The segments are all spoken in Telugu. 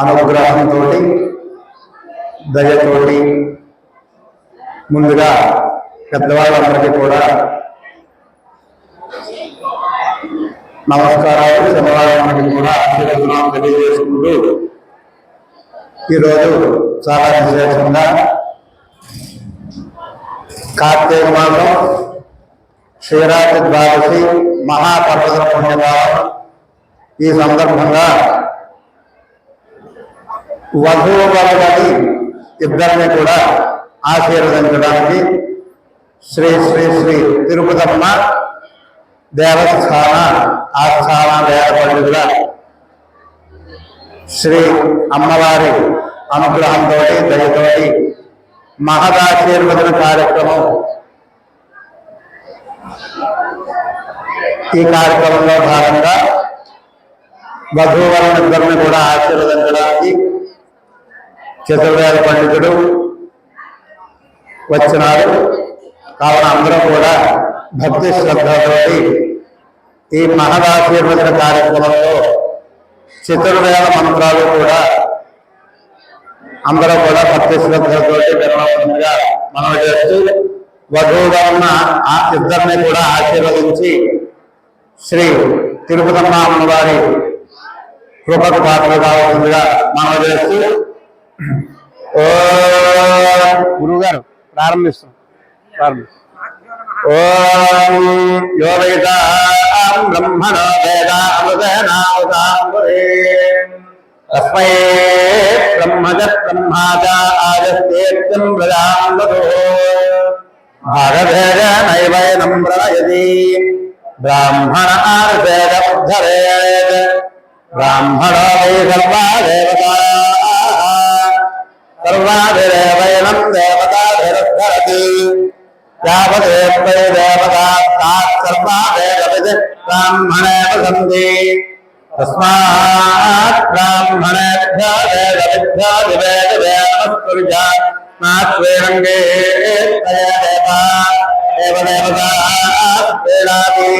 అనుగ్రహంతో దయతోటి ముందుగా పెద్దవాళ్ళందరికీ కూడా నమస్కారాలు చిన్నవాళ్ళందరికీ కూడా అభినందనాలు తెలియజేసుకుంటూ ఈరోజు చాలా విశేషంగా కార్తీక మాసం శివరాత్రి ద్వాదశి మహాపర్వత పుణ్యకాలం. ఈ సందర్భంగా వధువు వరగని ఇద్దరిని కూడా ఆశీర్వదించడానికి శ్రీ శ్రీ శ్రీ తిరుపతమ్మ దేవస్థాన ఆస్థాన వేద శ్రీ అమ్మవారి అనుగ్రహంతో దయతోటి మహదాశీర్వదన కార్యక్రమం ఈ కార్యక్రమంలో భాగంగా వధూవరునిద్దరిని కూడా ఆశీర్వదించడానికి చతుర్వేద పండితుడు వచ్చినారు కావున అందరూ కూడా భక్తి శ్రద్ధతోటి ఈ మహదాశీర్వచన కార్యక్రమంలో చతుర్వేద మంత్రాలు కూడా అందరూ కూడా భక్తి శ్రద్ధలతోటి వినవలసిందిగా మనం చేస్తూ వధువుగా ఆ ఇద్దరిని కూడా ఆశీర్వదించి శ్రీ తిరుపతమ్మ అమ్మవారి కృపకు పాత్ర కావాల్సిందిగా మనం చేస్తూ గురువు గారు ప్రారంభిస్తాం ప్రారంభిస్తాం ఓం యోగైతాం బ్రహ్మణ వేదామృతనామృతాంబురే తస్మై బ్రహ్మజ బ్రహ్మాజ ఆజస్తేత్యం ప్రజాంబతో భాగభేద నైవైనం ప్రయతి బ్రాహ్మణ ఆర్భేద ఉద్ధరేత్ బ్రాహ్మణో వై సర్వా దేవతా సర్వాభిరేవైనం దేవతాభిరుద్ధరతి యావదేవై దేవతా తాత్ సర్వా వేదవిద్ తస్మాత్ బ్రాహ్మణేభ్య వేదవిద్యాదివేదవేదమస్కృజ నాత్వేరంగే తయ దేవా దేవ దేవతా వేదాది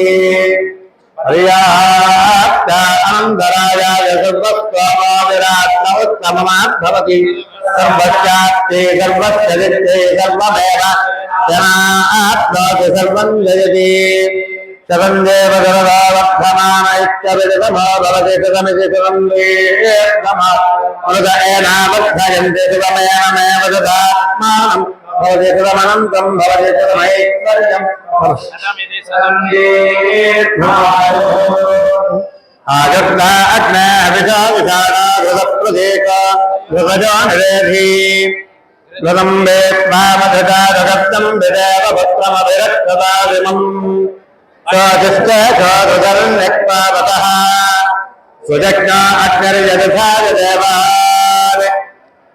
అనంతరాయ సర్వస్వామావిరాత్మవతి సర్వశాస్త్రే సర్వస్యే సర్వమేవ జనాత్మాతి సర్వం జయతి శరం దేవ గరదావర్ధమాన ఇత్యవిదితమో భవతి శతమితి శతం आयुक्ता अग्ने हविषा विषाणा हृदप्रदेक हृदजानरेधि हृदम्बे त्वामधता रगत्तं विदेव भक्त्रमभिरक्तदाविमम् स्वादिश्च स्वादुदर्न्यक्तावतः। सुजज्ञा अग्निर्यदथा देवा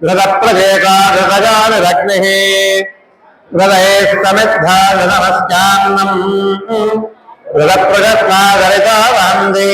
हृदप्रदेका हृदजानरग्निः हृदयेस्तमिद्धा हृदमस्यान्नम् हृदप्रजस्मादरिता वंदे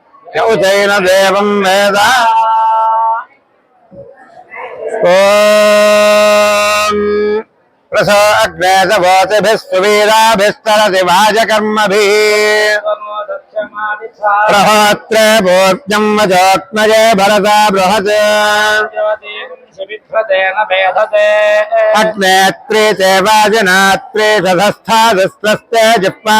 यौचेन देवं वेद। प्रसो अग्ने भाजकर्मभिः प्रहोत्रे पूर्व्यं भरता बृहत्। अग्नेत्रे च वाजनात्रे सधस्थादस्ते जिप्पा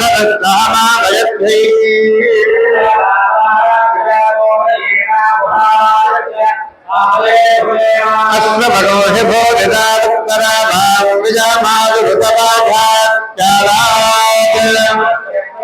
भगवद्धामाभयद्भै अश्वमनोहि भोजदात्तरा भाविजामादुरुतबाधात्यालात्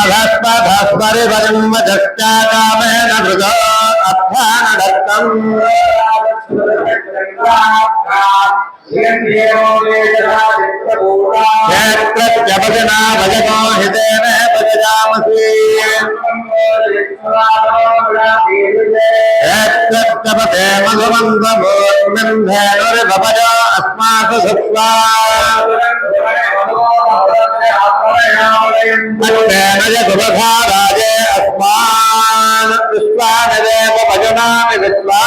अभस्मभस्मरिवजन्म दक्षाकामेन मृग अध्यानदत्तम् क्षेत्रस्य भजना भजतो हितेन క్షేత్రత్యపతే మధుమందమోర్మింధేనురిభజ అస్మాసు సుత్వా అష్టేన యశుభధా రాజే అస్మాన్ విశ్వానదేవ భజనామి విశ్వా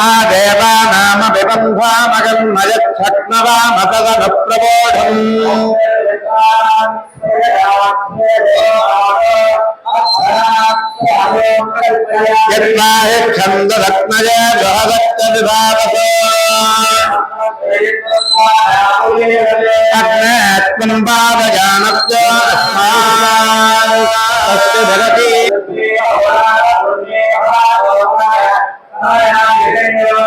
ఆ దేవానామ విబంధామగన్మయక్షక్నవామతదన ప్రబోధం యత్నాహి ఛందరత్నయ బృహదత్త విభావస అగ్నేత్మం పాదజానస్య అస్మాన్ తస్య భగతి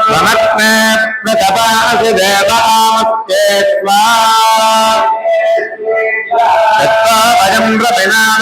సమగ్నే ప్రతపాసి దేవామత్యేత్వా తత్వా వయం ప్రపినామ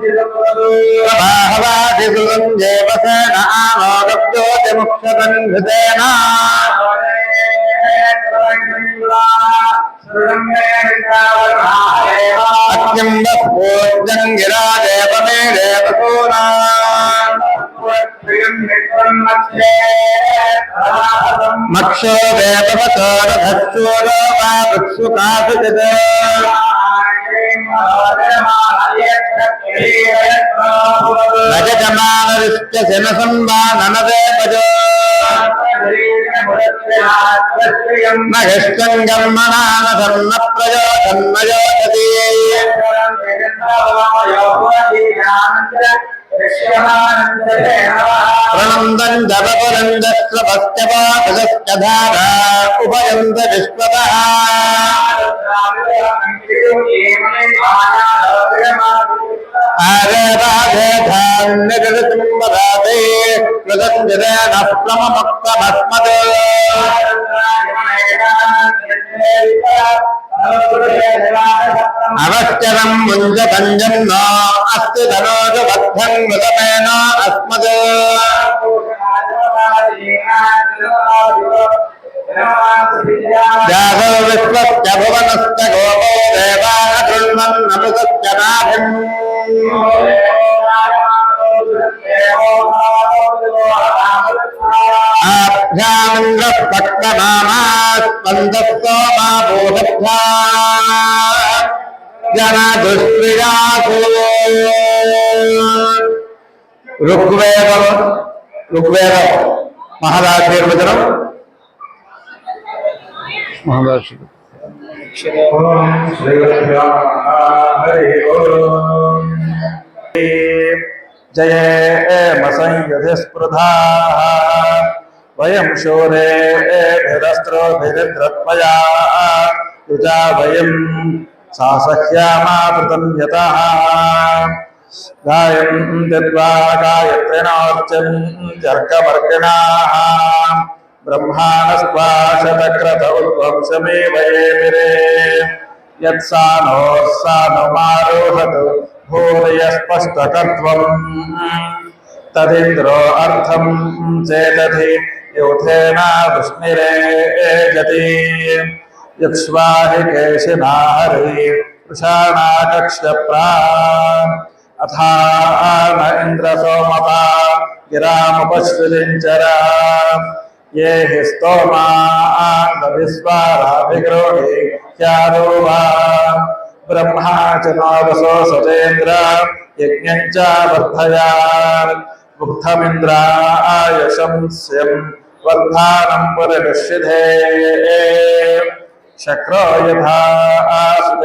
జజ్ఞైర్విధే మనమసా హవిద్భిః బృహస్పతే అజయదర్యోమత్విభాగక్రతుమచ్చనేషు ఆనామిత్రావరుణాఘృదేముక్షరం ప్రభాహవాదిసులం దేవసేన ఆనోగజ్యోతిముక్షతం హృదేన అత్యం పూజ్యం గిరా దేవమే దేవసూనా మక్షో దేవవతో రథశూరో వా వృక్షుకాసుచిత్ నజమానరిష్ట శనసం వా ననదే భజో నష్టం కర్మణా ధర్మ ప్రయోజన్న యోగతి ప్రణందం జపపురందస్వస్త్యపాదస్త్యధారా ఉపయంత విశ్వత ఆరేరాధేధాన్యజృతుంబరాతే కృతంజరేణ ప్లమముక్తమస్మదే అవశ్చరం ముంజకంజన్న అస్తి ధనోజబద్ధం మృతమేన అస్మద్. जागो विश्वस्य भुवनस्य गोपो देवाः कृण्वन् नमृतस्य नाभिम् आभ्यामिन्द्रः पट्टमामास्पन्दः सोमा बोधभ्या जनदुष्प्रियासो ऋग्वेदं ऋग्वेदं महाराजेर्वचनम् महावासी जय एम स्पृधा शोरे शूरे एभिरस्त्रोभिरिद्रत्वया युजा सा सह्यामाकृतं यतः। गायं दत्वा चर्कवर्गिणाः ब्रह्माणस्त्वाशतक्रतुल्वंशमेवयेमिरे यत्सानोः सानुमारोहतु भूर्यस्पष्टकत्वम् तदिन्द्रो अर्थम् चेदधि युथेनावृष्णिरेजति यक्ष्वा हि केशिना हरि वृषाणा अथा न इन्द्रसोमता गिरामुपश्विलिञ्चरा ये हि स्तोमाविस्वाराभिग्रोहि ह्यारो वा। ब्रह्मा च नावसो सतेन्द्र यज्ञं च वर्धया मुग्धमिन्द्रायशंस्यं वर्धानं शक्रो यथा न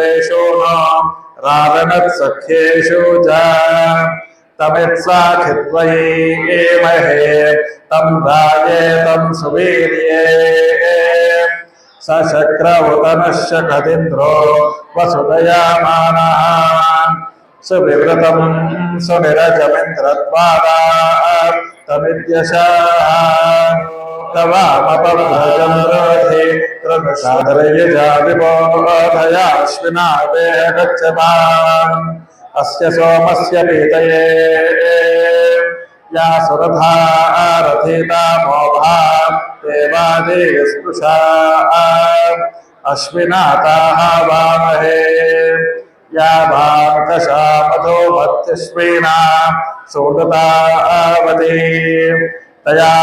रावणत्सख्येषु च। तमित्साक्षित्वयीमहे तं राजे तं सुवीर्ये सशक्रवतनश्च कदिन्द्रो वसुदयामानः सुविवृतं सुनिरजमिन्द्रद्वारा तमित्यशाः तवामपभ्रजं रोधे अस्य सोमस्य पीतये या सुरथा रथिता मोभा देवादेवस्पृशा अश्विनाताः वामहे। या भाङ्कषा मधो मत्यश्विना सोदतावती। तया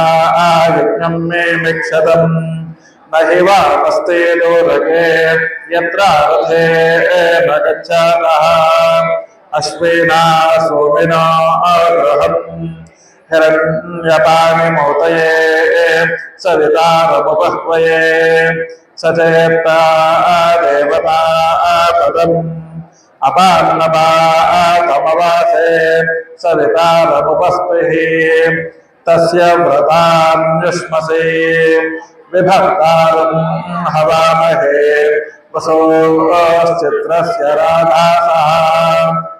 यज्ञं मे मिक्षतम् न हि वामस्ते दोरगे यत्र रथे न गच्छातः अश्विना, सोमिना, अर्हम्, हिरण्यपाणि मोतये सवितारमुपह्वये स चेत्ता देवता पदम् अपान्नपा तमवासे सवितारमुपस्पृः तस्य व्रतान्युष्मसे विभक्तारम् हवामहे वसोश्चित्रस्य राधासः।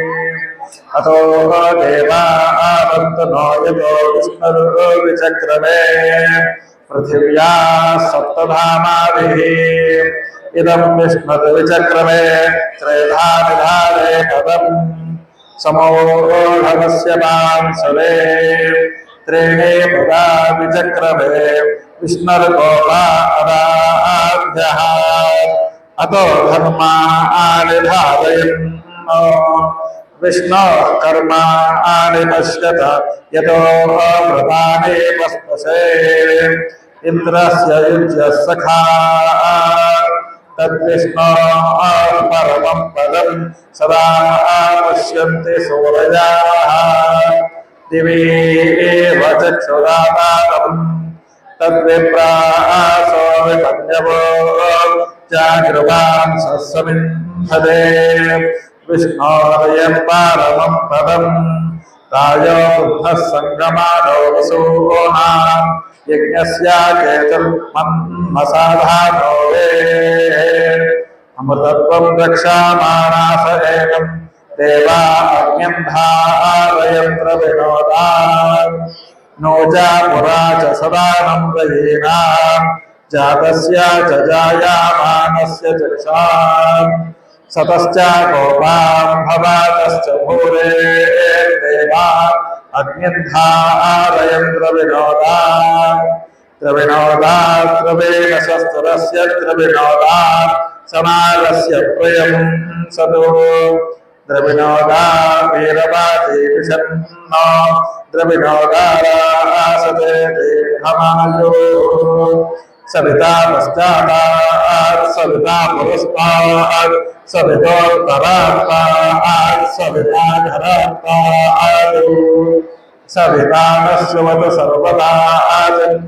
अथो देवा पृथिव्या सप्तधामाभिः। इदं विष्णुर्विचक्रमे त्रयधा निधारे पदम् समोढमस्य त्रीणि पुरा विचक्रमे अतो धर्मा आनिधारयन् कृष्णो कर्मा पश्यत यतो प्रधाने वस्तसे इन्द्रस्य युज्य सखा। तद्विष्णो परमं पदं सदा पश्यन्ति सूरजाः दिवे एव तद्विप्रासो విష్ణోదయం పరమం పదం. రాజో బుద్ధ సంగమానో వసూనా యజ్ఞస్యాకేతుర్మన్మసాధానో వే అమృతత్వం రక్షామాణాస ఏకం. దేవా అగ్నిం ధారయంత్ర వినోదా నోజా పురా చ సదానం రయీనా జాతస్య చ జాయామానస్య చక్షా. సతశ్చ గోపాం భవాతశ్చ భూరే దేవా అగ్నిం ధారయంత్ర వినోదా త్రవినోదా శస్త్రస్య త్రవినోదా సమాగస్య ప్రియం సదో ద్రవిణోదా వీరవాది విషన్నో దీర్ఘమాయో సవితా పశ్చాత్తాత్ సవితా పురస్తాత్ సవితోత్తరాత్తాత్ సవితాధరాత్తాత్ సవితా నశ్వత సర్వదాజన్